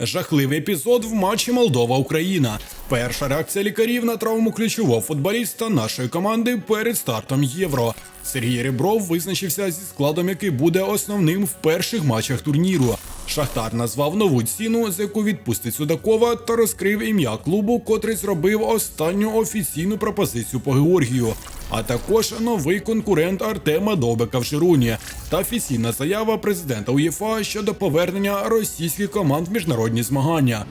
Жахливий епізод в матчі Молдова-Україна. Перша реакція лікарів на травму ключового футболіста нашої команди перед стартом євро. Сергій Ребров визначився зі складом, який буде основним в перших матчах турніру. Шахтар назвав нову ціну, за яку відпустить Судакова, та розкрив ім'я клубу, котрий зробив останню офіційну пропозицію по Георгію. А також новий конкурент Артема Довбика в Жируні та офіційна заява президента УЄФА щодо повернення російських команд в міжнародні змагання.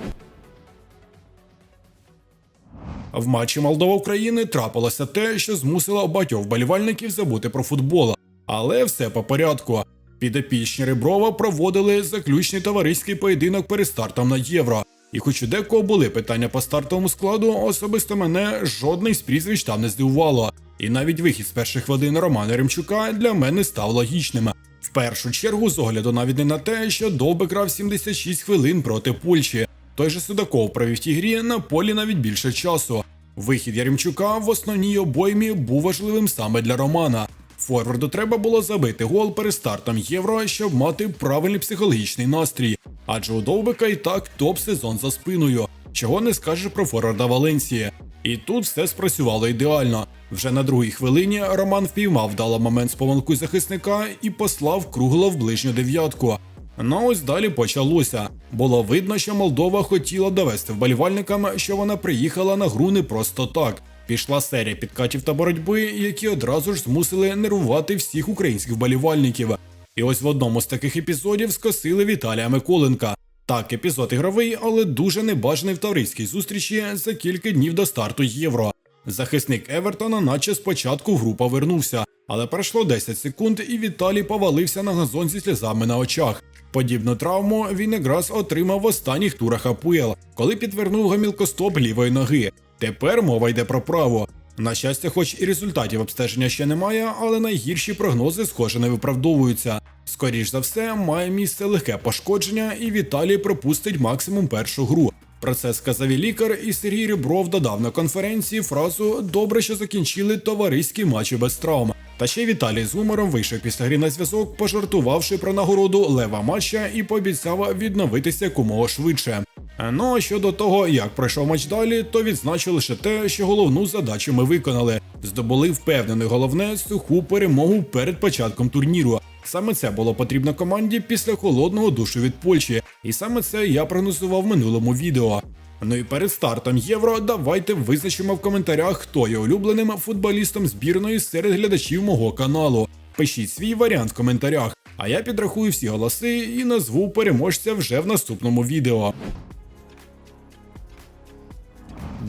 В матчі Молдова України трапилося те, що змусило багатьох вболівальників забути про футбол. Але все по порядку. Підопічні Реброва проводили заключний товариський поєдинок перед стартом на євро. І хоч у декого були питання по стартовому складу, особисто мене жодний з прізвищ там не здивувало. І навіть вихід з перших хвилин Романа Ремчука для мене став логічним. В першу чергу, з огляду навіть не на те, що Довбик грав 76 хвилин проти Польщі. Той же Судаков провів тій грі на полі навіть більше часу. Вихід Яремчука в основній обоймі був важливим саме для Романа. Форварду треба було забити гол перед стартом євро, щоб мати правильний психологічний настрій. Адже у Довбика і так топ-сезон за спиною. Чого не скажеш про форварда Валенсії. І тут все спрацювало ідеально. Вже на другій хвилині Роман впіймав вдало момент з помилкою захисника і послав кругло в ближню дев'ятку. Ну ось далі почалося. Було видно, що Молдова хотіла довести вболівальникам, що вона приїхала на гру не просто так. Пішла серія підкатів та боротьби, які одразу ж змусили нервувати всіх українських вболівальників. І ось в одному з таких епізодів скосили Віталія Миколенка. Так, епізод ігровий, але дуже небажаний в товариській зустрічі за кілька днів до старту євро. Захисник Евертона, наче спочатку в гру повернувся, але пройшло 10 секунд, і Віталій повалився на газон зі сльозами на очах. Подібну травму він якраз отримав в останніх турах АПЛ, коли підвернув гамілкостоп лівої ноги. Тепер мова йде про право. На щастя, хоч і результатів обстеження ще немає, але найгірші прогнози, схоже, не виправдовуються. Скоріш за все, має місце легке пошкодження, і Віталій пропустить максимум першу гру. Про це сказав і лікар, і Сергій Ребров додав на конференції фразу Добре, що закінчили товариські матчі без травм. Та ще Віталій з гумором вийшов після гри на зв'язок, пожартувавши про нагороду лева матча і пообіцяв відновитися якомога швидше. Ну а щодо того, як пройшов матч далі, то відзначив лише те, що головну задачу ми виконали. Здобули впевнене головне суху перемогу перед початком турніру. Саме це було потрібно команді після холодного душу від Польщі, і саме це я прогнозував в минулому відео. Ну і перед стартом євро давайте визначимо в коментарях, хто є улюбленим футболістом збірної серед глядачів мого каналу. Пишіть свій варіант в коментарях, а я підрахую всі голоси і назву переможця вже в наступному відео.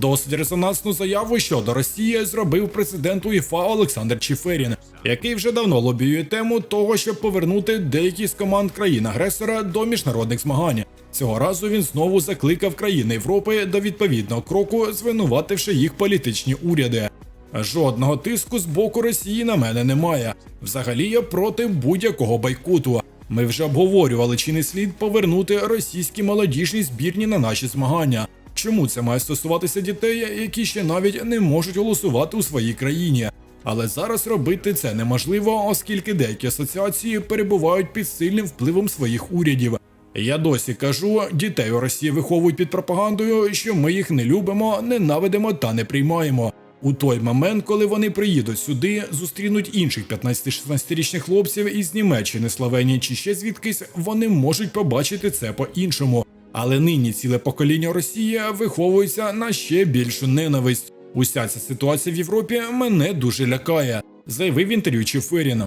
Досить резонансну заяву щодо Росії зробив президент УЄФА Олександр Чіферін, який вже давно лобіює тему того, щоб повернути деякі з команд країн-агресора до міжнародних змагань. Цього разу він знову закликав країни Європи до відповідного кроку, звинувативши їх політичні уряди. Жодного тиску з боку Росії на мене немає. Взагалі я проти будь-якого бойкоту. Ми вже обговорювали, чи не слід повернути російські молодіжні збірні на наші змагання. Чому це має стосуватися дітей, які ще навіть не можуть голосувати у своїй країні? Але зараз робити це неможливо, оскільки деякі асоціації перебувають під сильним впливом своїх урядів. Я досі кажу, дітей у Росії виховують під пропагандою, що ми їх не любимо, ненавидимо та не приймаємо. У той момент, коли вони приїдуть сюди, зустрінуть інших 15-16-річних хлопців із Німеччини, Словенії чи ще звідкись, вони можуть побачити це по-іншому. Але нині ціле покоління Росії виховується на ще більшу ненависть. Уся ця ситуація в Європі мене дуже лякає, заявив інтерв'ю Чеферін.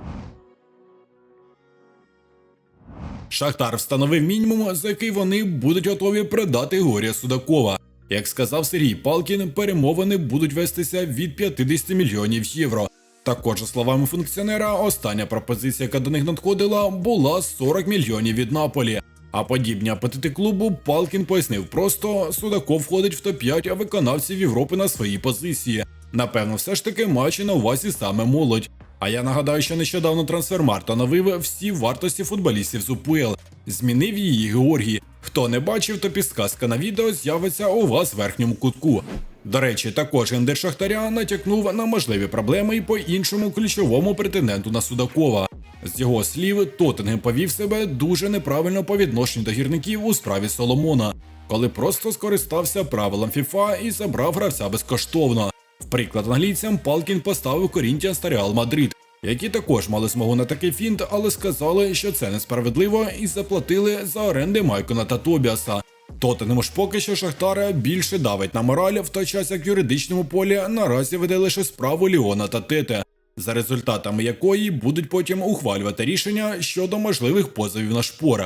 Шахтар встановив мінімум, за який вони будуть готові продати Горія Судакова. Як сказав Сергій Палкін, перемовини будуть вестися від 50 мільйонів євро. Також, за словами функціонера, остання пропозиція, яка до них надходила, була 40 мільйонів від Наполі. А подібні апетити клубу Палкін пояснив просто, Судаков входить в топ-5 виконавців Європи на своїй позиції. Напевно, все ж таки маючи на увазі саме молодь. А я нагадаю, що нещодавно трансфермарт оновив всі вартості футболістів з УПЛ, змінив її Георгій. Хто не бачив, то підсказка на відео з'явиться у вас в верхньому кутку. До речі, також гендер Шахтаря натякнув на можливі проблеми і по іншому ключовому претенденту на Судакова. З його слів, Тоттенгем повів себе дуже неправильно по відношенню до гірників у справі Соломона, коли просто скористався правилом FIFA і забрав гравця безкоштовно. В приклад англійцям Палкін поставив Корінтіанс та Реал Мадрид, які також мали змогу на такий фінт, але сказали, що це несправедливо, і заплатили за оренди Майкона та Тобіаса. Тоттенему ж поки що Шахтара більше давить на мораль, в той час як юридичному полі наразі веде лише справу Ліона та Тете, за результатами якої будуть потім ухвалювати рішення щодо можливих позовів на шпора.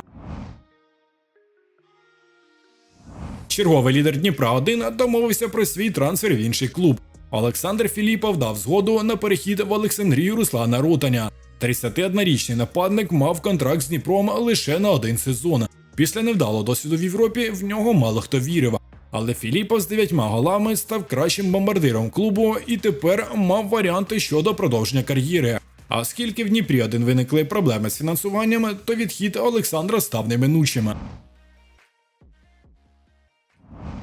Черговий лідер Дніпра 1 домовився про свій трансфер в інший клуб. Олександр Філіпов дав згоду на перехід в Олександрію Руслана Ротаня. 31-річний нападник мав контракт з Дніпром лише на один сезон. Після невдалого досвіду в Європі в нього мало хто вірив. Але Філіпов з дев'ятьма голами став кращим бомбардиром клубу і тепер мав варіанти щодо продовження кар'єри. А оскільки в Дніпрі один виникли проблеми з фінансуванням, то відхід Олександра став неминучим.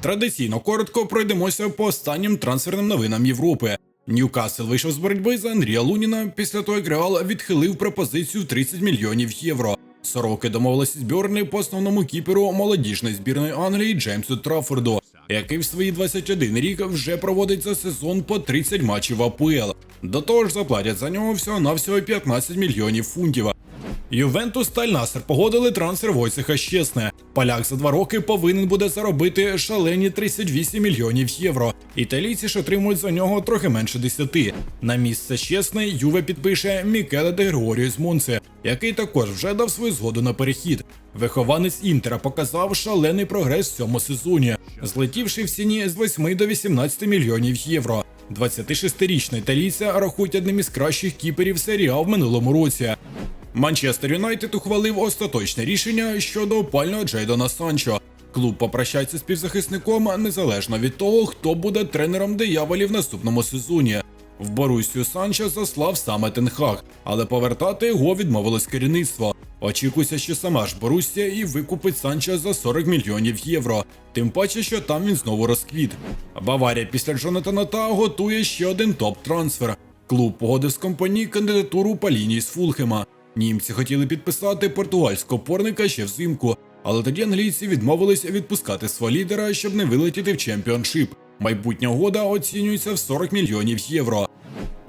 Традиційно коротко пройдемося по останнім трансферним новинам Європи. Ньюкасл вийшов з боротьби за Андрія Луніна після того, як Реал відхилив пропозицію в 30 мільйонів євро. Сороки домовилися з Бьорни по основному кіперу молодіжної збірної Англії Джеймсу Траффорду, який в свої 21 рік вже проводить за сезон по 30 матчів АПЛ. До того ж заплатять за нього всього навсього 15 мільйонів фунтів. Ювентус та Аль-Насер погодили трансфер Войцеха Щесне. Поляк за два роки повинен буде заробити шалені 38 мільйонів євро. Італійці ж отримують за нього трохи менше 10. На місце Щесне Юве підпише Мікеле де Григорію з Монце, який також вже дав свою згоду на перехід. Вихованець Інтера показав шалений прогрес в цьому сезоні, злетівши в ціні з 8 до 18 мільйонів євро. 26-річний італійця рахують одним із кращих кіперів серії А в минулому році. Манчестер Юнайтед ухвалив остаточне рішення щодо опального Джейдона Санчо. Клуб попрощається з півзахисником незалежно від того, хто буде тренером дияволів в наступному сезоні. В Борусію Санчо заслав саме Тенхаг, але повертати його відмовилось керівництво. Очікується, що сама ж Борусія і викупить Санчо за 40 мільйонів євро. Тим паче, що там він знову розквіт. Баварія після Джонатана Та готує ще один топ-трансфер. Клуб погодив з компанії кандидатуру по лінії з Фулхема. Німці хотіли підписати португальського порника ще взимку, але тоді англійці відмовились відпускати свого лідера, щоб не вилетіти в чемпіоншип. Майбутня угода оцінюється в 40 мільйонів євро.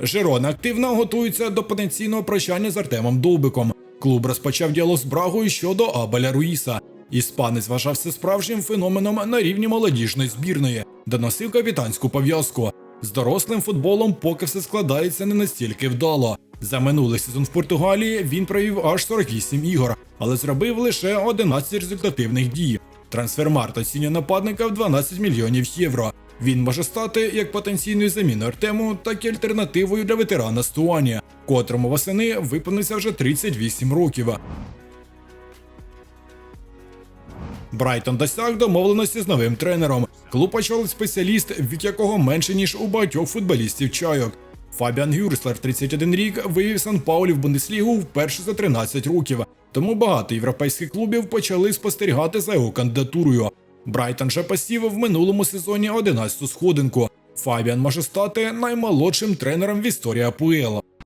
Жерона активно готується до потенційного прощання з Артемом Довбиком. Клуб розпочав діалог з Брагою щодо Абеля Руїса. Іспанець вважався справжнім феноменом на рівні молодіжної збірної, де носив капітанську пов'язку. З дорослим футболом поки все складається не настільки вдало. За минулий сезон в Португалії він провів аж 48 ігор, але зробив лише 11 результативних дій. Трансфермарт оцінює нападника в 12 мільйонів євро. Він може стати як потенційною заміною Артему, так і альтернативою для ветерана Стуані, котрому восени виповниться вже 38 років. Брайтон досяг домовленості з новим тренером. Клуб очолив спеціаліст, від якого менше ніж у багатьох футболістів чайок. Фабіан Гюрслер, 31 рік, вивів Сан Паулі в Бундеслігу вперше за 13 років. Тому багато європейських клубів почали спостерігати за його кандидатурою. Брайтон же посів в минулому сезоні 11-ту сходинку. Фабіан може стати наймолодшим тренером в історії АПЛ.